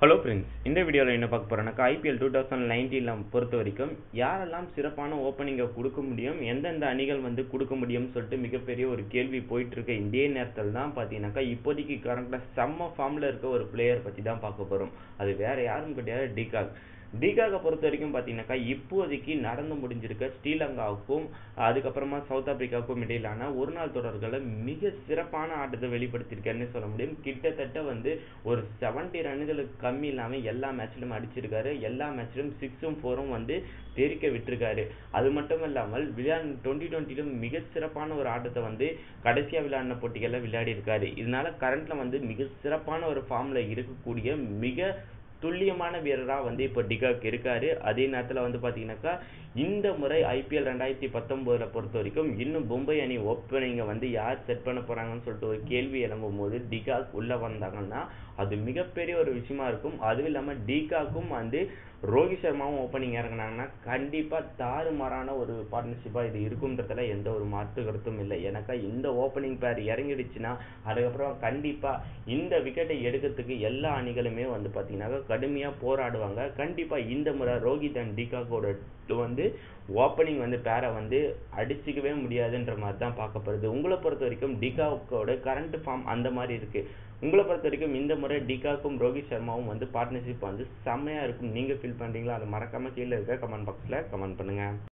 Hello friends இந்த வீடியோவில் என்ன பார்க்க போகிறோம்னாக்கா ஐபிஎல் டூ தௌசண்ட் நைன்டீனில் பொறுத்த வரைக்கும் யாரெல்லாம் சிறப்பான ஓப்பனிங்கை கொடுக்க முடியும் எந்தெந்த அணிகள் வந்து கொடுக்க முடியும்னு சொல்லிட்டு மிகப்பெரிய ஒரு கேள்வி போயிட்டுருக்க. இதே நேரத்தில் தான் பார்த்தீங்கன்னாக்கா இப்போதைக்கு கரண்ட்டாக செம்ம ஃபார்மில் இருக்க ஒரு பிளேயர் பற்றி தான் பார்க்க போகிறோம் அது வேறு யாரும் கிடையாது டிகாக் டிகாக பொறுத்த வரைக்கும் பார்த்தீங்கன்னாக்கா இப்போதைக்கு நடந்து முடிஞ்சிருக்க ஸ்ரீலங்காவுக்கும் அதுக்கப்புறமா சவுத் ஆப்பிரிக்காவுக்கும் இடையிலான ஒரு நாள் தொடர்களில் மிக சிறப்பான ஆட்டத்தை வெளிப்படுத்தியிருக்காருன்னு சொல்ல முடியும். கிட்டத்தட்ட வந்து ஒரு செவன்ட்டி ரன்களுக்கு கம்மி இல்லாமல் எல்லா மேட்ச்லையும் அடிச்சிருக்காரு. எல்லா மேட்ச்லையும் சிக்ஸும் ஃபோரும் வந்து தெரிக்க விட்டுருக்காரு. அது மட்டும் இல்லாமல் விளையாடு டுவெண்ட்டி டுவெண்ட்டிலும் மிக சிறப்பான ஒரு ஆட்டத்தை வந்து கடைசியாக விளையாடின போட்டிகளில் விளையாடி இருக்காரு இதனால கரண்ட்ல வந்து மிக சிறப்பான ஒரு ஃபார்ம்ல இருக்கக்கூடிய மிக துல்லியமான வீரராக வந்து இப்போ டிகாக் இருக்காரு. அதே நேரத்தில் வந்து பார்த்தீங்கன்னாக்கா இந்த முறை ஐபிஎல் ரெண்டாயிரத்தி பத்தொம்போதில் பொறுத்த வரைக்கும் இன்னும் மும்பை அணி ஓப்பனிங்கை வந்து யார் செட் பண்ண போகிறாங்கன்னு சொல்லிட்டு ஒரு கேள்வி எழும்பும் போது டிகாக் உள்ளே வந்தாங்கன்னா அது மிகப்பெரிய ஒரு விஷயமா இருக்கும். அதுவும் இல்லாமல் டிகாக்கும் வந்து ரோஹித் சர்மாவும் ஓப்பனிங் இறங்கினாங்கன்னா கண்டிப்பாக தாறுமாறான ஒரு பார்ட்னர்ஷிப்பாக இது இருக்குன்றதுல எந்த ஒரு மாற்று கருத்தும் இல்லை. எனக்கா இந்த ஓப்பனிங் பேர் இறங்கிடுச்சுன்னா அதுக்கப்புறம் கண்டிப்பாக இந்த விக்கெட்டை எடுக்கிறதுக்கு எல்லா அணிகளுமே வந்து பார்த்தீங்கன்னா கடுமையாக போராடுவாங்க. கண்டிப்பாக இந்த முறை ரோஹித் அண்ட் டிகாக்கோட வந்து ஓப்பனிங் வந்து பேரை வந்து அடிச்சிக்கவே முடியாதுன்ற மாதிரி தான் பார்க்கப்படுது. உங்களை பொறுத்த வரைக்கும் டிகாக்கோட கரண்ட் ஃபார்ம் அந்த மாதிரி இருக்குது உங்களை பொறுத்த வரைக்கும் இந்த முறை டிகாக்கும் ரோஹித் சர்மாவும் வந்து பார்ட்னர்ஷிப் வந்து செம்மையாக இருக்கும். நீங்கள் ஃபீல் பண்ணுறீங்களா அதை மறக்காமல் கீழே இருக்க கமெண்ட் பாக்ஸில் கமெண்ட் பண்ணுங்கள்